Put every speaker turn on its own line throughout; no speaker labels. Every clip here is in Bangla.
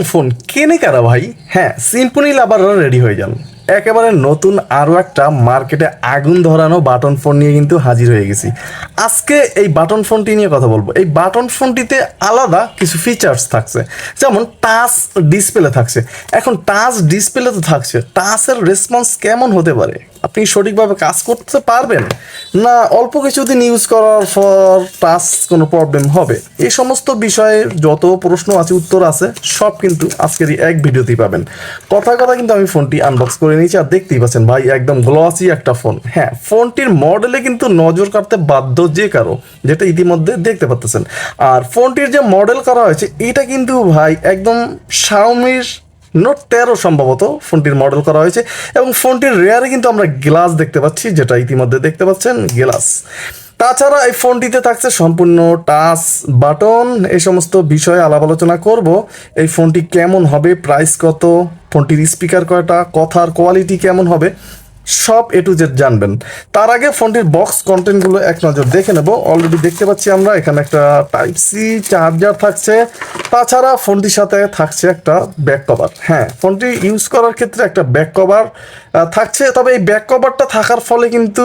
দামের ফোন কেনে কারা ভাই? হ্যাঁ সিম্পলি লাভাররা রেডি হয়ে যান। একেবারে নতুন আরও একটা মার্কেটে আগুন ধরানো বাটন ফোন নিয়ে কিন্তু হাজির হয়ে গেছি। আজকে এই বাটন ফোনটি নিয়ে কথা বলব। এই বাটন ফোনটিতে আলাদা কিছু ফিচার্স থাকছে। যেমন টাচ ডিসপ্লে থাকছে। এখন টাচ ডিসপ্লে তো থাকছে। টাচের রেসপন্স কেমন হতে পারে? আপনি সঠিকভাবে কাজ করতে পারবেন। না, অল্প কিছুদিন ইউজ করার পর টাচ কোনো প্রবলেম হবে। এই সমস্ত বিষয়ে যত প্রশ্ন আছে, উত্তর আছে, সব কিন্তু আজকের এক ভিডিওতেই পাবেন। কথা কথা কিন্তু আমি ফোনটি আনবক্স করে নিয়েছি আর দেখতেই পাচ্ছেন ভাই, একদম গ্লসি একটা ফোন হ্যাঁ ফোনটির মডেলে কিন্তু নজর কাটতে বাধ্য যে কারও, যেটা ইতিমধ্যে দেখতে পাচ্ছেন আর ফোনটির যে মডেল করা হয়েছে, এটা কিন্তু ভাই একদম শাওমির নোট তেরো সম্ভবত ফোনটির মডেল করা হয়েছে এবং ফোনটির রেয়ারে কিন্তু আমরা গ্লাস দেখতে পাচ্ছি, যেটা ইতিমধ্যে দেখতে পাচ্ছেন গ্লাস তাছাড়া এই ফোনটিতে থাকছে সম্পূর্ণ টাচ বাটন এই সমস্ত বিষয়ে আলাপ আলোচনা করব। এই ফোনটি কেমন হবে প্রাইস কত, ফোনটির স্পিকার কয়টা, কথার কোয়ালিটি কেমন হবে সব এ টু জেড জানবেন। তার আগে ফোনটির বক্স কন্টেন্টগুলো এক নজর দেখে নেব। অলরেডি দেখতে পাচ্ছি আমরা, এখানে একটা টাইপ সি চার্জার থাকছে। তাছাড়া ফোনটির সাথে থাকছে একটা ব্যাক কভার হ্যাঁ ফোনটি ইউজ করার ক্ষেত্রে একটা ব্যাক কভার থাকছে। তবে এই ব্যাক কভারটা থাকার ফলে কিন্তু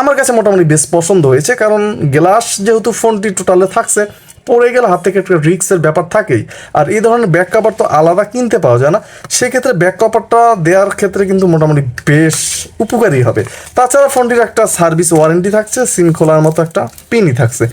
আমার কাছে মোটামুটি বেশ পছন্দ হয়েছে। কারণ গ্লাস যেহেতু ফোনটি টোটালে থাকছে পড়ে গেলে হাত থেকে একটা রিক্সের ব্যাপার থাকেই। আর এই ধরনের ব্যাক কভার তো আলাদা কিনতে পাওয়া যায় না। সেক্ষেত্রে ব্যাক কভারটা দেওয়ার ক্ষেত্রে কিন্তু মোটামুটি বেশ উপকারী হবে। তাছাড়া ফোনটির একটা সার্ভিস ওয়ারেন্টি থাকছে, সিম খোলার মতো একটা পিনই থাকছে।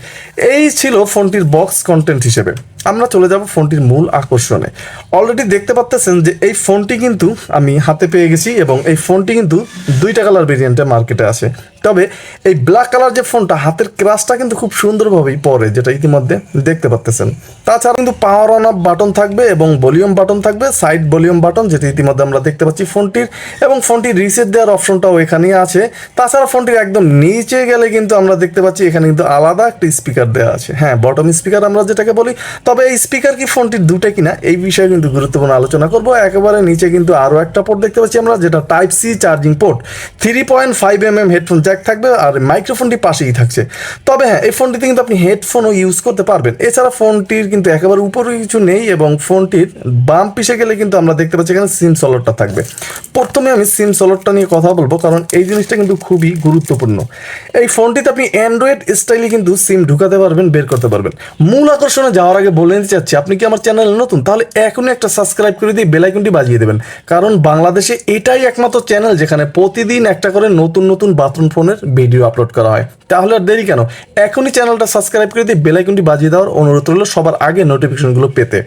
এই ছিল ফোনটির বক্স কন্টেন্ট হিসেবে। আমরা চলে যাব ফোনটির মূল আকর্ষণে। অলরেডি দেখতে পাচ্তেছেন যে এই ফোনটি কিন্তু আমি হাতে পেয়ে গেছি এবং এই ফোনটি কিন্তু দুইটা কালার ভেরিয়েন্টে মার্কেটে আসে তবে এই ব্ল্যাক কালার যে ফোনটা, হাতের ক্রাশটা কিন্তু খুব সুন্দরভাবেই পরে, যেটা ইতিমধ্যে দেখতে পাচ্তেছেন। তাছাড়া কিন্তু পাওয়ার অন অফ বাটন থাকবে এবং ভলিউম বাটন থাকবে সাইড ভলিউম বাটন যেটা ইতিমধ্যে আমরা দেখতে পাচ্ছি ফোনটির। এবং ফোনটির রিসেট দেওয়ার অপশনটাও এখানেই আছে। তাছাড়া ফোনটির একদম নিচে গেলে কিন্তু আমরা দেখতে পাচ্ছি এখানে কিন্তু আলাদা একটা স্পিকার দেওয়া আছে। হ্যাঁ বটম স্পিকার আমরা যেটাকে বলি, তবে এই স্পিকার কি ফোনটির দুটো কিনা, এই বিষয়ে কিন্তু গুরুত্বপূর্ণ আলোচনা করব। একেবারে নিচে কিন্তু আরও একটা পোর্ট দেখতে পাচ্ছি আমরা, যেটা type C charging port three point five M M headphone jack থাকবে আর মাইক্রোফোনটি পাশেই থাকছে। তবে হ্যাঁ এই ফোনটিতে কিন্তু আপনি হেডফোনও ইউজ করতে পারবেন। এছাড়া ফোনটির কিন্তু একেবারে উপরে কিছু নেই এবং ফোনটির বাম পিছে গেলে কিন্তু আমরা দেখতে পাচ্ছি এখানে সিম সলটটা থাকবে। প্রথমে আমি সিম সলটটা নিয়ে কথা বলব, কারণ এই জিনিসটা কিন্তু খুবই গুরুত্বপূর্ণ। এই ফোনটিতে আপনি অ্যান্ড্রয়েড স্টাইলে কিন্তু সিম ঢুকাতে পারবেন, বের করতে পারবেন। মূল আকর্ষণে যাওয়ার আগে বলে নিতে চাচ্ছি আপনি কি আমার চ্যানেল নতুন? তাহলে এখনই একটা সাবস্ক্রাইব করে দিয়ে বেলাইকনটি বাজিয়ে দেবেন। কারণ বাংলাদেশে এটাই একমাত্র চ্যানেল যেখানে প্রতিদিন একটা করে নতুন নতুন বাথরুম ফোনের ভিডিও আপলোড করা হয়। তাহলে আর দেরি কেন? এখনই চ্যানেলটা সাবস্ক্রাইব করে দিয়ে বেলাইকনটি বাজিয়ে দেওয়ার অনুরোধ রইল সবার আগে নোটিফিকেশনগুলো পেতে।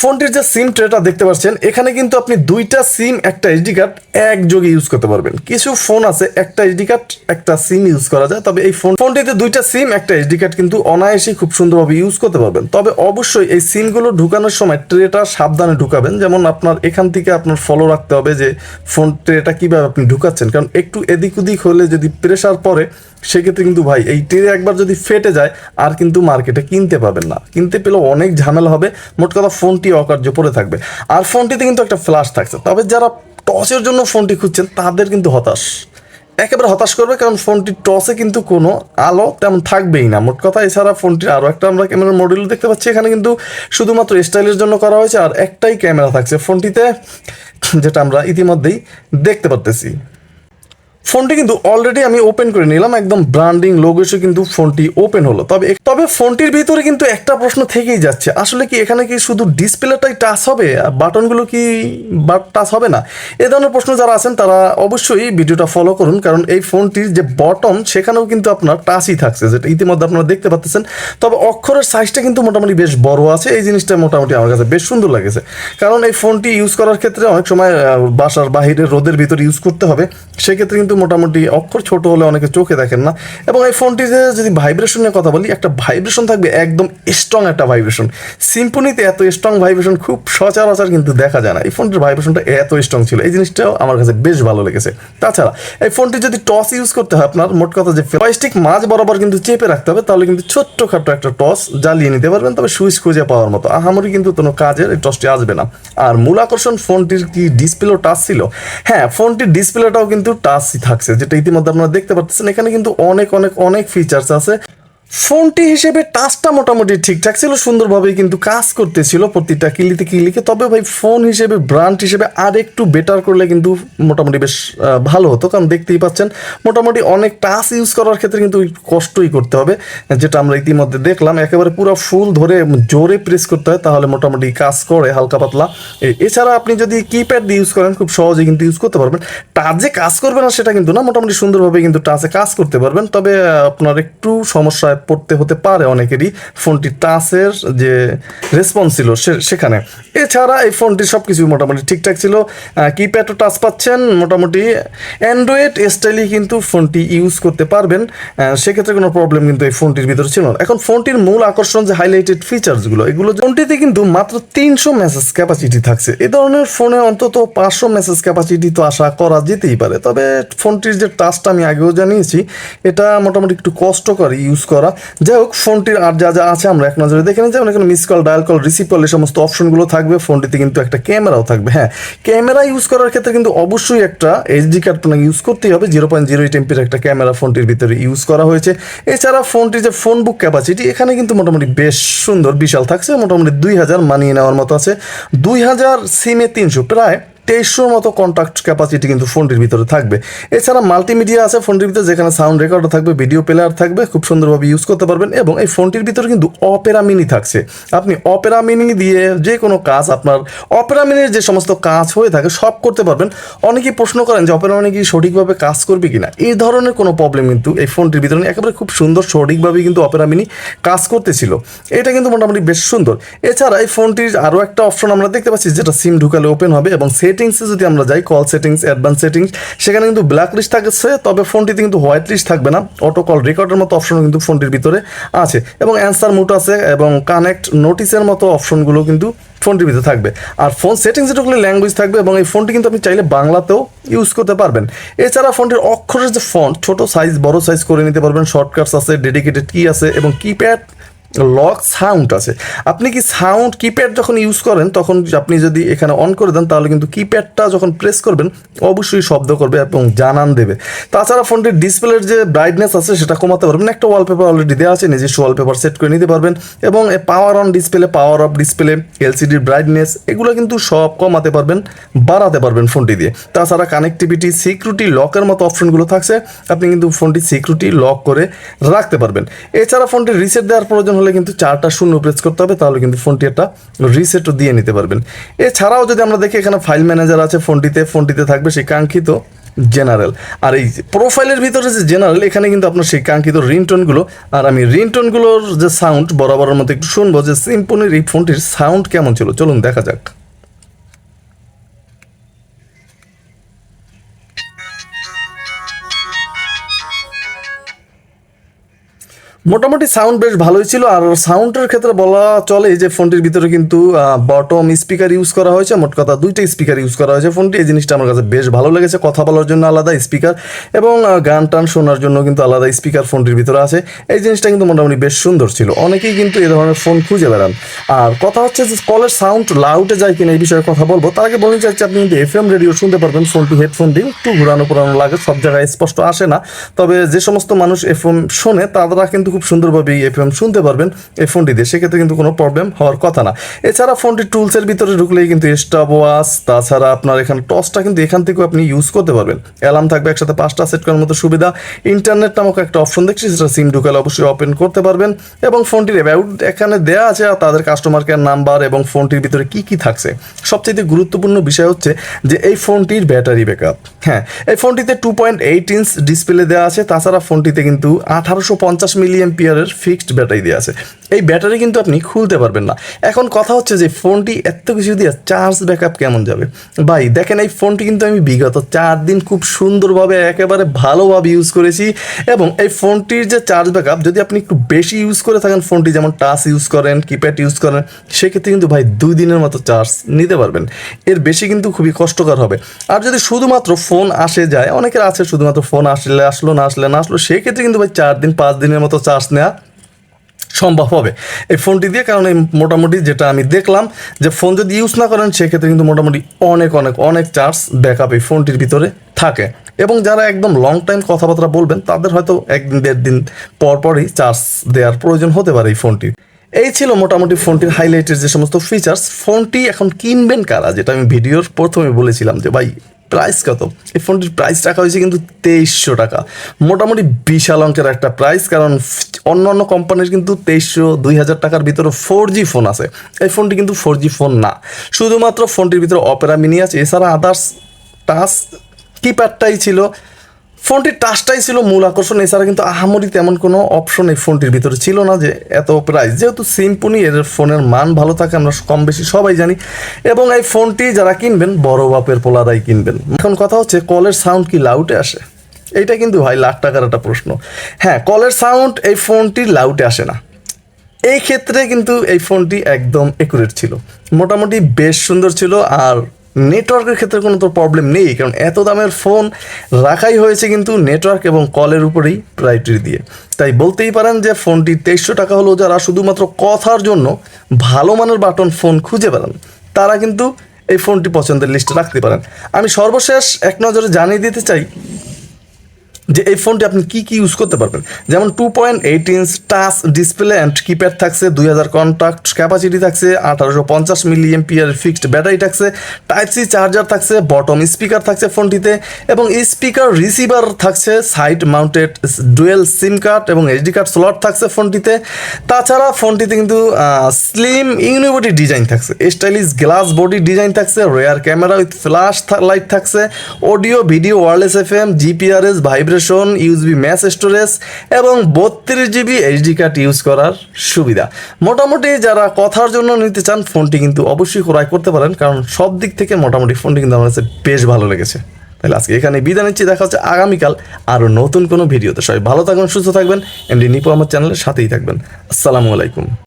ফোনটির যে সিম ট্রেটা দেখতে পাচ্ছেন, এখানে কিন্তু আপনি দুইটা সিম একটা এইচডি কার্ড একযোগে ইউজ করতে পারবেন। কিছু ফোন আছে, একটা এইচডি কার্ড একটা সিম ইউজ করা যায়, তবে এই ফোন ফোনটিতে দুইটা সিম একটা এইচডি কার্ড কিন্তু অনায়াসেই খুব সুন্দরভাবে ইউজ করতে পারবেন। তবে অবশ্যই এই সিমগুলো ঢুকানোর সময় ট্রেটা সাবধানে ঢুকাবেন। যেমন আপনার এখান থেকে আপনার ফলো রাখতে হবে যে ফোন ট্রেটা কীভাবে আপনি ঢুকাচ্ছেন। কারণ একটু এদিক ওদিক হলে যদি প্রেশার পড়ে সেক্ষেত্রে কিন্তু ভাই, এই ট্রে একবার যদি ফেটে যায়, আর কিন্তু মার্কেটে কিনতে পাবেন না। কিনতে পেলে অনেক ঝামেলা হবে। মোট কথা ফোনটি অকার্য পড়ে থাকবে। আর ফোনটিতে কিন্তু একটা ফ্ল্যাশ থাকছে। তবে যারা টসের জন্য ফোনটি খুঁজছেন, তাদের কিন্তু হতাশ। একেবারে হতাশ করবে, কারণ ফোনটির টসে কিন্তু কোনো আলো তেমন থাকবেই না। মোট কথা এছাড়া ফোনটির আরও একটা আমরা ক্যামেরার মডেল দেখতে পাচ্ছি। এখানে কিন্তু শুধুমাত্র স্টাইলের জন্য করা হয়েছে, আর একটাই ক্যামেরা থাকছে ফোনটিতে, যেটা আমরা ইতিমধ্যেই দেখতে পারতেছি। ফোনটি কিন্তু অলরেডি আমি ওপেন করে নিলাম, একদম ব্র্যান্ডিং লোগোসে কিন্তু ফোনটি ওপেন হলো। তবে তবে ফোনটির ভিতরে কিন্তু একটা প্রশ্ন থেকেই যাচ্ছে, আসলে কি এখানে কি শুধু ডিসপ্লেটাই টাচ হবে বাটনগুলো কি টাচ হবে না? এ ধরনের প্রশ্ন যারা আছেন, তারা অবশ্যই ভিডিওটা ফলো করুন, কারণ এই ফোনটির যে বটম সেখানেও কিন্তু আপনার টাচই থাকছে, যেটা ইতিমধ্যে আপনারা দেখতে পাচ্ছেন। তবে অক্ষরের সাইজটা কিন্তু মোটামুটি বেশ বড় আছে, এই জিনিসটা মোটামুটি আমার কাছে বেশ সুন্দর লাগেছে। কারণ এই ফোনটি ইউজ করার ক্ষেত্রে অনেক সময় বাসার বাহিরে রোদের ভিতরে ইউজ করতে হবে, সেক্ষেত্রে কিন্তু মোটামুটি অক্ষর ছোট হলে অনেকে চোখে দেখেন না। এবং এই ফোনটিতে যদি ভাইব্রেশনের কথা বলি, একটা ভাইব্রেশন থাকবে, একদম স্ট্রং একটা ভাইব্রেশন সিম্পনিতে এত স্ট্রং ভাইব্রেশন খুব সচরাচর কিন্তু দেখা যায় না। এই ফোনটির ভাইব্রেশনটা এত স্ট্রং ছিল। এই জিনিসটাও আমার কাছে বেশ ভালো লেগেছে। তাছাড়া, এই ফোনটি যদি টস ইউজ করতে হয় আপনার, মোট কথা যে জয়স্টিক মাঝ বরাবর কিন্তু চেপে রাখতে হবে, তাহলে কিন্তু ছোট্টখাটো একটা টস জ্বালিয়ে নিতে পারবেন, তবে সুইচ খুঁজে পাওয়ার মতো। আহামরি কিন্তু কোনো কাজের এই টসটি আসবে না। আর মূল আকর্ষণ ফোনটির কি ডিসপ্লেও টাচ ছিল? হ্যাঁ ফোনটির ডিসপ্লেটাও কিন্তু টাচই থাকছে যেটা ইতিমধ্যে আপনারা দেখতে পাচ্ছেন এখানে কিন্তু অনেক অনেক অনেক ফিচার্স আছে। ফোনটি হিসেবে টাচটা মোটামুটি ঠিকঠাক ছিল, সুন্দরভাবেই কিন্তু কাজ করতেছিল প্রতিটা কিলিতে কিলিকে। তবে ভাই, ফোন হিসেবে, ব্র্যান্ড হিসেবে আর একটু বেটার করলে কিন্তু মোটামুটি বেশ ভালো হতো। কারণ দেখতেই পাচ্ছেন, মোটামুটি অনেক টাচ ইউজ করার ক্ষেত্রে কিন্তু কষ্টই করতে হবে, যেটা আমরা ইতিমধ্যে দেখলাম। একেবারে পুরো ফুল ধরে জোরে প্রেস করতে হয়, তাহলে মোটামুটি কাজ করে হালকা পাতলা। এছাড়া আপনি যদি কিপ্যাড দিয়ে ইউজ করেন, খুব সহজে কিন্তু ইউজ করতে পারবেন। টাচ যে কাজ করবে না, সেটা কিন্তু না, মোটামুটি সুন্দরভাবে কিন্তু টাচে কাজ করতে পারবেন। তবে আপনার একটু সমস্যায় পড়তে হতে পারে অনেকেরই। ফোনটি টাচের যে রেসপন্স ছিল সেখানে। এছাড়া এই ফোনটি সব কিছু মোটামুটি ঠিকঠাক ছিল। কিপ্যাডও টাচ পাচ্ছেন, মোটামুটি অ্যান্ড্রয়েড স্টাইলই কিন্তু ফোনটি ইউজ করতে পারবেন। সেক্ষেত্রে কোনো প্রবলেম কিন্তু এই ফোনটির ভিতরে ছিল না। এখন ফোনটির মূল আকর্ষণ যে হাইলাইটেড ফিচার্সগুলো এগুলো ফোনটিতে কিন্তু মাত্র তিনশো মেসেজ ক্যাপাসিটি থাকছে। এ ধরনের ফোনে অন্তত পাঁচশো মেসেজ ক্যাপাসিটি তো আশা করা যেতেই পারে। তবে ফোনটির যে টাচটা আমি আগেও জানিয়েছি, এটা মোটামুটি একটু কষ্টকর ইউজ করা। যাই হোক, ফোনটির আর যা যা আছে আমরা এক নজরে দেখে নিই। যেমন এখানে miss call dial call receive call এই সমস্ত অপশনগুলো থাকবে। ফোনটিতে কিন্তু একটা ক্যামেরাও থাকবে হ্যাঁ। ক্যামেরা ইউজ করার ক্ষেত্রে কিন্তু অবশ্যই একটা এইচডি কার্ড আপনাকে ইউজ করতেই হবে। জিরো পয়েন্ট জিরো এইট এমপির একটা ক্যামেরা ফোনটির ভিতরে ইউজ করা হয়েছে। এছাড়া ফোনটির যে ফোন বুক ক্যাপাসিটি এখানে কিন্তু মোটামুটি বেশ সুন্দর, বিশাল থাকছে। মোটামুটি দুই হাজার মানিয়ে নেওয়ার মতো আছে। দুই হাজার সিমে তিনশো, প্রায় তেইশশোর মতো কন্ট্যাক্ট ক্যাপাসিটি কিন্তু ফোনটির ভিতরে থাকবে। এছাড়া মাল্টিমিডিয়া আছে, ফোনটির ভিতরে যেখানে সাউন্ড রেকর্ডার থাকবে ভিডিও প্লেয়ার থাকবে, খুব সুন্দরভাবে ইউজ করতে পারবেন এবং এই ফোনটির ভিতরে কিন্তু অপেরা মিনি থাকছে। আপনি অপেরা মিনি দিয়ে যে কোনো কাজ আপনার অপেরা মিনির যে সমস্ত কাজ হয়ে থাকে, সব করতে পারবেন। অনেকেই প্রশ্ন করেন যে অপেরা মিনি কি সঠিকভাবে কাজ করবে কিনা? এই ধরনের কোনো প্রবলেম কিন্তু এই ফোনটির ভিতরে। একেবারে খুব সুন্দর সঠিকভাবে কিন্তু অপেরা মিনি কাজ করতেছিল। এটা কিন্তু মোটামুটি বেশ সুন্দর। এছাড়া এই ফোনটির আরও একটা অপশন আমরা দেখতে পাচ্ছি, যেটা সিম ঢুকালে ওপেন হবে এবং সেটিংসে যদি আমরা যাই কল সেটিংস অ্যাডভান্স সেটিংস সেখানে কিন্তু ব্ল্যাক লিস্ট থাকছে, তবে ফোনটিতে কিন্তু হোয়াইট লিস্ট থাকবে না। অটো কল রেকর্ডের মতো অপশনও কিন্তু ফোনটির ভিতরে আছে। এবং অ্যান্সার মুট আছে, এবং কানেক্ট নোটিসের মতো অপশনগুলো কিন্তু ফোনটির ভিতরে থাকবে। আর ফোন সেটিংসে ঢুকলে ল্যাঙ্গুয়েজ থাকবে, এবং এই ফোনটি কিন্তু আপনি চাইলে বাংলাতেও ইউজ করতে পারবেন। এছাড়া ফোনটির অক্ষরের যে ফন্ট ছোট সাইজ বড় সাইজ করে নিতে পারবেন। শর্টকাটস আছে ডেডিকেটেড কি আছে, এবং কিপ্যাড লক সাউন্ড আছে। আপনি কি সাউন্ড কিপ্যাড যখন ইউজ করেন, তখন আপনি যদি এখানে অন করে দেন, তাহলে কিন্তু কিপ্যাডটা যখন প্রেস করবেন, অবশ্যই শব্দ করবে এবং জানান দেবে। তাছাড়া ফোনটির ডিসপ্লের যে ব্রাইটনেস আছে, সেটা কমাতে পারবেন। একটা ওয়ালপেপার অলরেডি দেওয়া আছে, নিজস্ব ওয়ালপেপার সেট করে নিতে পারবেন। এবং power on display power off display এলসিডির brightness এগুলো কিন্তু সব কমাতে পারবেন, বাড়াতে পারবেন ফোনটি দিয়ে। তাছাড়া কানেক্টিভিটি সিকিউরিটি লকের মতো অপশনগুলো থাকছে। আপনি কিন্তু ফোনটি সিকিউরিটি লক করে রাখতে পারবেন। এছাড়া ফোনটি রিসেট দেওয়ার প্রয়োজন হলে কিন্তু চারটা শূন্য প্রেস করতে হবে, তাহলে কিন্তু ফোনটি একটা রিসেটও দিয়ে নিতে পারবেন। এছাড়াও যদি আমরা দেখি এখানে ফাইল ম্যানেজার আছে, ফোনটিতে ফোনটিতে থাকবে সেই কাঙ্ক্ষিত জেনারেল আর এই প্রোফাইলের ভিতরে যে জেনারেল এখানে কিন্তু আপনার সেই কাঙ্ক্ষিত রিংটোনগুলো আর আমি রিংটোনগুলোর যে সাউন্ড বরাবরের মতো একটু শুনব যে সিম্পনির এই ফোনটির সাউন্ড কেমন ছিল। চলুন দেখা যাক। মোটামুটি সাউন্ড বেশ ভালোই ছিল, আর সাউন্ডের ক্ষেত্রে বলা চলে যে ফোনটির ভিতরে কিন্তু বটম স্পিকার ইউজ করা হয়েছে। মোট কথা দুইটা স্পিকার ইউজ করা হয়েছে ফোনটি। এই জিনিসটা আমার কাছে বেশ ভালো লেগেছে। কথা বলার জন্য আলাদা স্পিকার এবং গান টান শোনার জন্য কিন্তু আলাদা স্পিকার ফোনটির ভিতরে আছে। এই জিনিসটা কিন্তু মোটামুটি বেশ সুন্দর ছিল। অনেকেই কিন্তু এ ধরনের ফোন খুঁজে বেড়ান। আর কথা হচ্ছে যে কলের সাউন্ড লাউডে যায় কিনা এই বিষয়ে কথা বলব। তার আগে বলতে চাচ্ছি, আপনি কিন্তু এফএম রেডিও শুনতে পারবেন। ফোনটি হেডফোন দিয়ে একটু ঘুরানো পুরানো লাগে, সব জায়গায় স্পষ্ট আসে না। তবে যে সমস্ত মানুষ এফএম শোনে, তারা কিন্তু খুব সুন্দরভাবে এই এফএম শুনতে পারবেন এই ফোনটি দিয়ে। সেক্ষেত্রে কিন্তু কোনো প্রবলেম হওয়ার কথা না। এছাড়া ফোনটি টুলসের ভিতরে ঢুকলেই কিন্তু স্টপ ওয়াচ তাছাড়া আপনার এখানে টসটা কিন্তু এখান থেকেও আপনি ইউজ করতে পারবেন। অ্যালার্ম থাকবে একসাথে পাঁচটা সেট করার মতো সুবিধা। ইন্টারনেট নামক একটা অপশন দেখছি, সেটা সিম ঢুকালে অবশ্যই ওপেন করতে পারবেন। এবং ফোনটির অ্যাবাউট এখানে দেওয়া আছে, আর তাদের কাস্টমার কেয়ার নাম্বার এবং ফোনটির ভিতরে কি কি থাকছে। সবচেয়ে গুরুত্বপূর্ণ বিষয় হচ্ছে যে এই ফোনটির ব্যাটারি ব্যাকআপ হ্যাঁ এই ফোনটিতে two point eight inch display দেওয়া আছে, তাছাড়া ফোনটিতে কিন্তু আঠারোশো পঞ্চাশ মিলিয়ন পিয়ারের ফিক্সড ব্যাটারি দেওয়া আছে। এই ব্যাটারি কিন্তু আপনি খুলতে পারবেন না। এখন কথা হচ্ছে যে ফোনটি এত কিছু দিয়ে চার্জ ব্যাকআপ কেমন যাবে? ভাই, দেখেন এই ফোনটি কিন্তু আমি বিগত চার দিন খুব সুন্দরভাবে একেবারে ভালোভাবে ইউজ করেছি এবং এই ফোনটির যে চার্জ ব্যাকআপ যদি আপনি একটু বেশি ইউজ করে থাকেন, ফোনটি যেমন টাচ ইউজ করেন কিপ্যাড ইউজ করেন, সেক্ষেত্রে কিন্তু ভাই দুই দিনের মতো চার্জ নিতে পারবেন। এর বেশি কিন্তু খুবই কষ্টকর হবে। আর যদি শুধুমাত্র ফোন আসে যায়, অনেকের আছে শুধুমাত্র ফোন আসলে আসলো, না আসলে না আসলো, সেক্ষেত্রে কিন্তু ভাই চার দিন, পাঁচ দিনের মতো চার্জ নেওয়া সম্ভব হবে। এই ফোনটি দিয়ে কারণ এই মোটামুটি যেটা আমি দেখলাম যে ফোন যদি ইউজ না করেন, সেক্ষেত্রে কিন্তু মোটামুটি অনেক অনেক অনেক চার্জ ব্যাকআপ এই ফোনটির ভিতরে থাকে। এবং যারা একদম লং টাইম কথাবার্তা বলবেন, তাদের হয়তো একদিন, দেড় দিন পর পরই চার্জ দেওয়ার প্রয়োজন হতে পারে এই ফোনটির। এই ছিল মোটামুটি ফোনটির হাইলাইটের যে সমস্ত ফিচার্স ফোনটি এখন কিনবেন কারা? যেটা আমি ভিডিওর প্রথমে বলেছিলাম যে, ভাই প্রাইস কত? এই ফোনটির প্রাইস রাখা হয়েছে কিন্তু তেইশশো টাকা। মোটামুটি বিশাল অঙ্কের একটা প্রাইস, কারণ অন্য অন্য কোম্পানির কিন্তু তেইশশো দুই হাজার টাকার ভিতরে ফোর জি ফোন আছে। এই ফোনটি কিন্তু ফোর জি ফোন না। শুধুমাত্র ফোনটির ভিতরে অপেরা মিনি আছে। এছাড়া আদার্স টাচ কিপ্যাডটাই ছিল। ফোনটির টাচটাই ছিল মূল আকর্ষণ। এছাড়া কিন্তু আহামরি তেমন কোনো অপশন এই ফোনটির ভিতরে ছিল না যে এত প্রাইস যেহেতু সিম্পনি এর ফোনের মান ভালো থাকে, আমরা কম বেশি সবাই জানি। এবং এই ফোনটি যারা কিনবেন, বড় বাপের পোলারাই কিনবেন। এখন কথা হচ্ছে, কলের সাউন্ড কি লাউটে আসে? এইটা কিন্তু ভাই লাখ টাকার একটা প্রশ্ন। হ্যাঁ কলের সাউন্ড এই ফোনটির লাউটে আসে না। এই ক্ষেত্রে কিন্তু এই ফোনটি একদম একুরেট ছিল। মোটামুটি বেশ সুন্দর ছিল, আর নেটওয়ার্কের ক্ষেত্রে কোনো তো প্রবলেম নেই, কারণ এত দামের ফোন রাখাই হয়েছে কিন্তু নেটওয়ার্ক এবং কলের উপরেই প্রায়োরিটি দিয়ে। তাই বলতেই পারেন যে ফোনটি তেইশশো টাকা হলো যারা শুধুমাত্র কথার জন্য ভালো মানের বাটন ফোন খুঁজে পেলেন, তারা কিন্তু এই ফোনটি পছন্দের লিস্টে রাখতে পারেন। আমি সর্বশেষ এক নজরে জানিয়ে দিতে চাই যে এই ফোনটি আপনি কি কি ইউজ করতে পারবেন? যেমন two point eight inch touch display and keypad থাকছে, দুই হাজার কন্ট্যাক্ট ক্যাপাসিটি থাকছে, আঠারোশো পঞ্চাশ মিলি এমপিয়ার ফিক্সড ব্যাটারি থাকছে টাইপ সি চার্জার থাকছে বটম স্পিকার থাকছে ফোনটিতে এবং স্পিকার রিসিভার থাকছে side mounted dual SIM card এবং এইচডি কার্ড স্লট থাকছে ফোনটিতে। তাছাড়া ফোনটিতে কিন্তু স্লিম ইউনিভার্টি ডিজাইন থাকছে স্টাইলিশ গ্লাস বডি ডিজাইন থাকছে rear camera with flash light থাকছে audio video wireless F M GPRS vibration USB mass storage এবং বত্রিশ জিবি এইচডি কার্ড ইউজ করার সুবিধা। মোটামুটি যারা কথার জন্য নিতে চান, ফোনটি কিন্তু অবশ্যই ক্রয় করতে পারেন, কারণ সব দিক থেকে মোটামুটি ফোনটি কিন্তু আমার কাছে বেশ ভালো লেগেছে। তাহলে আজকে এখানে বিদায় নিচ্ছি, দেখা হচ্ছে আগামীকাল আরও নতুন কোনো ভিডিওতে। সবাই ভালো থাকবেন, সুস্থ থাকবেন, এমডি নিপো আমার চ্যানেলের সাথেই থাকবেন। আসসালামু আলাইকুম।